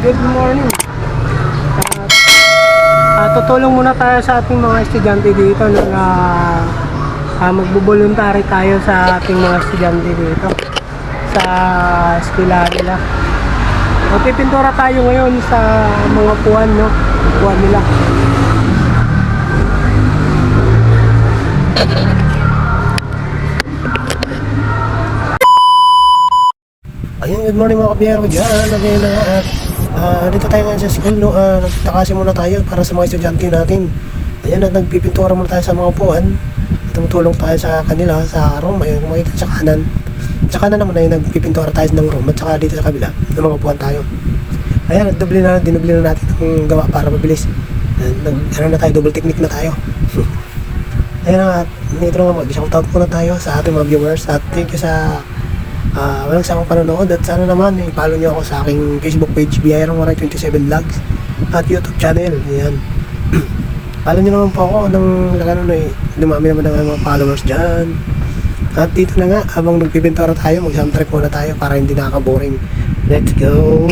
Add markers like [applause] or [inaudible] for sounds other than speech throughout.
Good morning. At ah, tutulong muna tayo sa ating mga estudyante dito no, na ah, magbubuluntary tayo sa ating mga estudyante dito sa eskwela nila. Magpipintura tayo ngayon sa mga puwan, no? Puwan nila. Ayun, good morning mga kabiyero dyan. Again, at ah, dito tayo ngayon sa school, no? Uh, nagtakasi muna tayo para sa mga estudyante natin. Ayan, at nagpipintura muna tayo sa mga upuan. Tumutulong tayo sa kanila, sa room. Ayun, makikita sa kanan. Sa kanan naman ay nagpipintura tayo ng room at saka dito sa kabila, ng mga upuan tayo. Ayan, nagdoble na, dinubli na natin ang gawa para mabilis. Nag, ano na tayo, double technique na tayo. [laughs] Ayan na, dito na nga mag-shoutout muna tayo sa ating mga viewers at thank you sa Ah, walang sa akong panonood at sana naman i-follow niyo ako sa aking Facebook page Biyayarang Waray 27 Vlogs at YouTube channel. Ayan. [clears throat] follow niyo naman po ako nang ano na eh, dumami naman ang mga followers dyan. At dito na nga, habang nagpipintura tayo, mag-soundtrack muna tayo para hindi nakaka-boring. Let's go!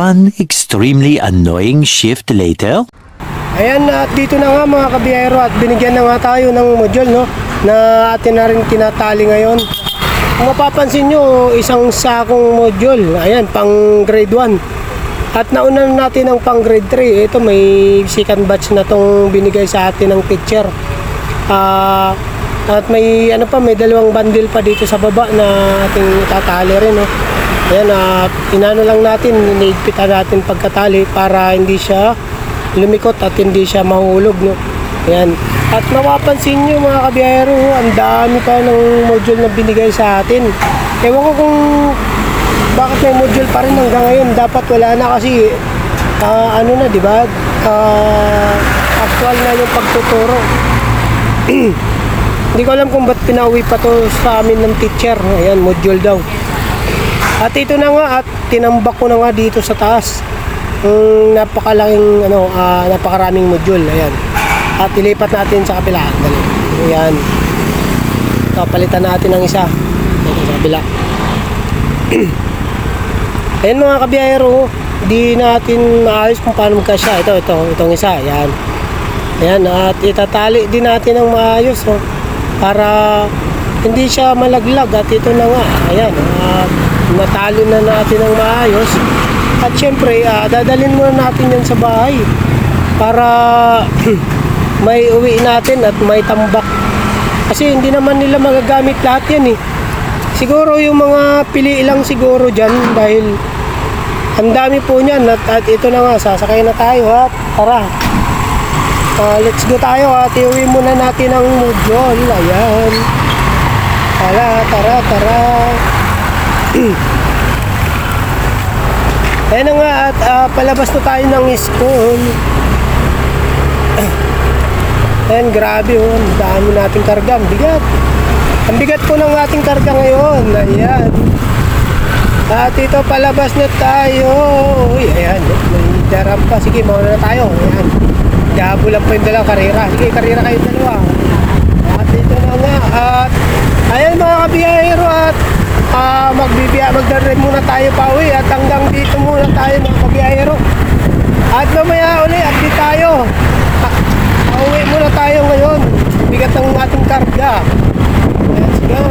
One extremely annoying shift later. Ayan, at dito na nga mga kabiyero at binigyan na nga tayo ng module no, na atin na rin tinatali ngayon. Kung mapapansin nyo, isang sakong module, ayan, pang grade 1. At nauna na natin ang pang grade 3. Ito may second batch na tong binigay sa atin ng teacher. Ah, at may ano pa, may dalawang bundle pa dito sa baba na ating tatali rin. No? Ayan, at inano lang natin, iniigpitan natin pagkatali para hindi siya lumikot at hindi siya mahulog. No? Ayan. At mapapansin nyo mga kabiyero, ang dami pa ng module na binigay sa atin. Ewan ko kung bakit may module pa rin hanggang ngayon. Dapat wala na kasi ah, ano na, di ba? Ah, actual na yung pagtuturo. [clears throat] Hindi ko alam kung ba't pinauwi pa to sa amin ng teacher. Ayan, module daw. At ito na nga at tinambak ko na nga dito sa taas. Yung napakalaking ano, ah, napakaraming module. Ayan. At ilipat natin sa kabila. Dali. Ayan. Palitan natin ng isa. Dito sa kabila. [clears throat] Ayan mga kabiyahero, di natin maayos kung paano magkasya. Ito, ito, itong isa. Ayan. Ayan, at itatali din natin ng maayos. Oh, para hindi siya malaglag. At ito na nga. Ayan. At natali na natin ng maayos. At syempre, ah, dadalhin muna natin yan sa bahay. Para [clears throat] may uwi natin at may tambak. Kasi hindi naman nila magagamit lahat yan eh. Siguro yung mga pili lang siguro dyan dahil ang dami po niyan at, at ito na nga, sasakay na tayo ha. Tara. Ah, let's go tayo at iuwi muna natin ang module. Ayan. Tara, tara, tara. Ayan na nga at ah, palabas na tayo ng school. Ayan, grabe oh. Ang dami nating karga. Ang bigat. Ang bigat po ng ating karga ngayon. Ayan. At ito palabas na tayo. Uy, ayan. May daram pa. Sige, mauna na tayo. Ayan. Gabulan pa yung dalawang karera. Sige, karera kayo dalawa. At ito na nga. At ayan mga kabiyahero at ah, magbibiya, magdadrive muna tayo pa uwi. At hanggang dito muna tayo mga kabiyahero. At mamaya uli, update tayo. Pauwi muna tayo ngayon. Bigat ng ating karga. Let's go.